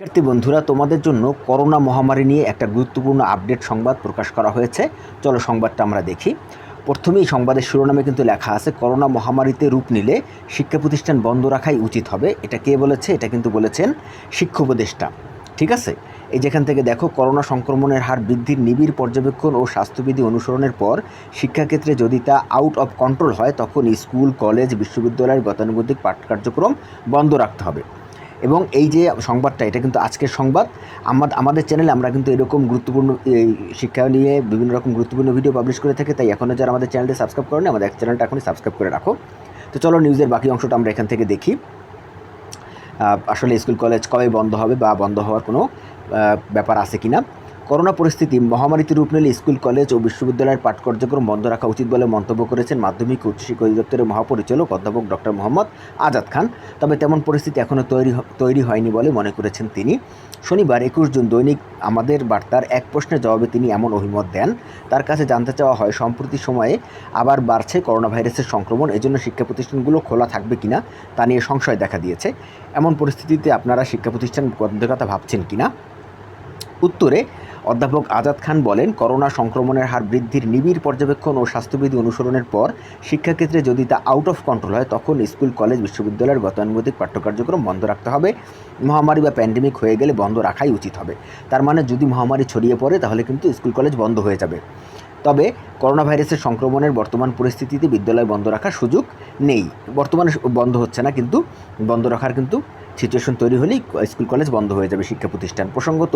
শিক্ষার্থী বন্ধুরা, তোমাদের জন্য করোনা মহামারী নিয়ে একটা গুরুত্বপূর্ণ আপডেট সংবাদ প্রকাশ করা হয়েছে। চলো সংবাদটা আমরা দেখি। প্রথমেই সংবাদের শিরোনামে কিন্তু লেখা আছে, করোনা মহামারীতে রূপ নিলে শিক্ষা প্রতিষ্ঠান বন্ধ রাখাই উচিত হবে। এটা কে বলেছে? এটা কিন্তু বলেছেন শিক্ষা উপদেষ্টা। ঠিক আছে? এই যেখান থেকে দেখো, করোনা সংক্রমণের হার বৃদ্ধির নিবিড় পর্যবেক্ষণ ও স্বাস্থ্যবিধি অনুসরণের পর শিক্ষাক্ষেত্রে যদি তা আউট অফ কন্ট্রোল হয়, তখন স্কুল, কলেজ, বিশ্ববিদ্যালয়ের গতানুগতিক পাঠ কার্যক্রম বন্ধ রাখতে হবে। এবং এই যে সংবাদটা, এটা কিন্তু আজকের সংবাদ। আমাদের আমাদের চ্যানেলে আমরা কিন্তু এরকম গুরুত্বপূর্ণ শিক্ষা নিয়ে বিভিন্ন রকম গুরুত্বপূর্ণ ভিডিও পাবলিশ করে থাকি, তাই এখনও যারা আমাদের চ্যানেলটি সাবস্ক্রাইব করেন আমাদের চ্যানেলটা এখনই সাবস্ক্রাইব করে রাখো। তো চলো নিউজের বাকি অংশটা আমরা এখান থেকে দেখি। আসলে স্কুল কলেজ কবে বন্ধ হবে বা বন্ধ হওয়ার কোনো ব্যাপার আছে কি না করোনা পরিস্থিতি মহামারীতে রূপ নিলে স্কুল, কলেজ ও বিশ্ববিদ্যালয়ের পাঠ কার্যক্রম বন্ধ রাখা উচিত বলে মন্তব্য করেছেন মাধ্যমিক ও উচ্চ শিক্ষা অধিদপ্তরের মহাপরিচালক অধ্যাপক ডক্টর মোহাম্মদ আজাদ খান। তবে তেমন পরিস্থিতি এখনও তৈরি তৈরি হয়নি বলে মনে করেছেন তিনি। শনিবার একুশ জুন দৈনিক আমাদের বার্তার এক প্রশ্নের জবাবে তিনি এমন অভিমত দেন, তার কাছে জানতে চাওয়া হয়, সম্প্রতি সময়ে আবার বাড়ছে করোনা ভাইরাসের সংক্রমণ, এজন্য শিক্ষা প্রতিষ্ঠানগুলো খোলা থাকবে কিনা তা নিয়ে সংশয় দেখা দিয়েছে। এমন পরিস্থিতিতে আপনারা শিক্ষা প্রতিষ্ঠান বন্ধের কথা ভাবছেন কিনা? উত্তরে অধ্যাপক আজাদ খান বলেন, করোনা সংক্রমণের হার বৃদ্ধির নিবিড় পর্যবেক্ষণ ও স্বাস্থ্যবিধি অনুসরণের পর শিক্ষাক্ষেত্রে যদি তা আউট অফ কন্ট্রোল হয়, তখন স্কুল, কলেজ, বিশ্ববিদ্যালয়ের গতানুগতিক পাঠ্যকার্যক্রম বন্ধ রাখতে হবে। মহামারী বা প্যান্ডেমিক হয়ে গেলে বন্ধ রাখাই উচিত হবে। তার মানে যদি মহামারী ছড়িয়ে পড়ে, তাহলে কিন্তু স্কুল, কলেজ বন্ধ হয়ে যাবে। তবে করোনা ভাইরাসের সংক্রমণের বর্তমান পরিস্থিতিতে বিদ্যালয় বন্ধ রাখার সুযোগ নেই। বর্তমানে বন্ধ হচ্ছে না, কিন্তু বন্ধ রাখার কিন্তু সিচুয়েশন তৈরি হলেই স্কুল, কলেজ বন্ধ হয়ে যাবে শিক্ষা প্রতিষ্ঠান। প্রসঙ্গত,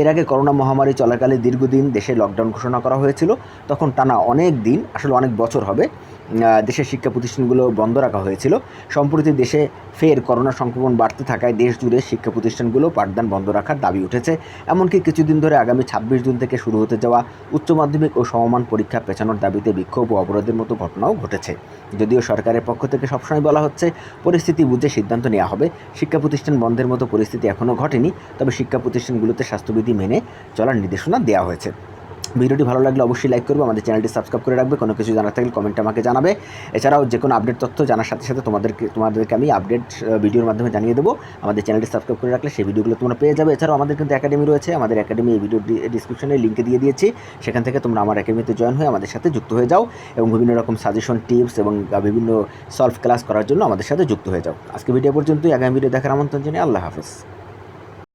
এর আগে করোনা মহামারী চলাকালে দীর্ঘদিন দেশে লকডাউন ঘোষণা করা হয়েছিল। তখন টানা অনেক দিন, আসলে অনেক বছর হবে দেশের শিক্ষা প্রতিষ্ঠানগুলো বন্ধ রাখা হয়েছিল। সম্প্রতি দেশে ফের করোনা সংক্রমণ বাড়তে থাকায় দেশ জুড়ে শিক্ষা প্রতিষ্ঠানগুলো পাঠদান বন্ধ রাখার দাবি উঠেছে। এমনকি কিছুদিন ধরে আগামী ছাব্বিশ জুন থেকে শুরু হতে যাওয়া উচ্চ মাধ্যমিক ও সমমান পরীক্ষা পেছানোর দাবিতে বিক্ষোভ ও অবরোধের মতো ঘটনাও ঘটেছে। যদিও সরকারের পক্ষ থেকে সবসময় বলা হচ্ছে, পরিস্থিতি বুঝে সিদ্ধান্ত নেওয়া হবে। শিক্ষা প্রতিষ্ঠান বন্ধের মতো পরিস্থিতি এখনও ঘটেনি, তবে শিক্ষা প্রতিষ্ঠানগুলোতে স্বাস্থ্যবিধি মেনে চলার নির্দেশনা দেওয়া হয়েছে। ভিডিওটি ভালো লাগলে অবশ্যই লাইক করবে, আমাদের চ্যানেলটি সাবস্ক্রাইব করে রাখবে, কোনো কিছু জানার থাকলে কমেন্টে আমাকে জানাবে। এছাড়াও যে কোনো আপডেট তথ্য জানার সাথে সাথে তোমাদেরকে তোমাদেরকে আমি আপডেট ভিডিওর মাধ্যমে জানিয়ে দেবো। আমাদের চ্যানেলটি সাবস্ক্রাইব করে রাখলে সেই ভিডিওগুলো তোমরা পেয়ে যাবে। এছাড়াও আমাদের কিন্তু একাডেমি রয়েছে, আমাদের একাডেমি এই ভিডিও ডিসক্রিপশনে লিঙ্কে দিয়ে দিয়েছি। সেখান থেকে তোমরা আমার একাডেমিতে জয়েন হয়ে আমাদের সাথে যুক্ত হয়ে যাও এবং বিভিন্ন রকম সাজেশন টিপস এবং বিভিন্ন সলভ ক্লাস করার জন্য আমাদের সাথে যুক্ত হয়ে যাও। আজকে ভিডিও পর্যন্তই। আগামী ভিডিও দেখার আমন্ত্রণ জানিয়ে আল্লাহ হাফেজ।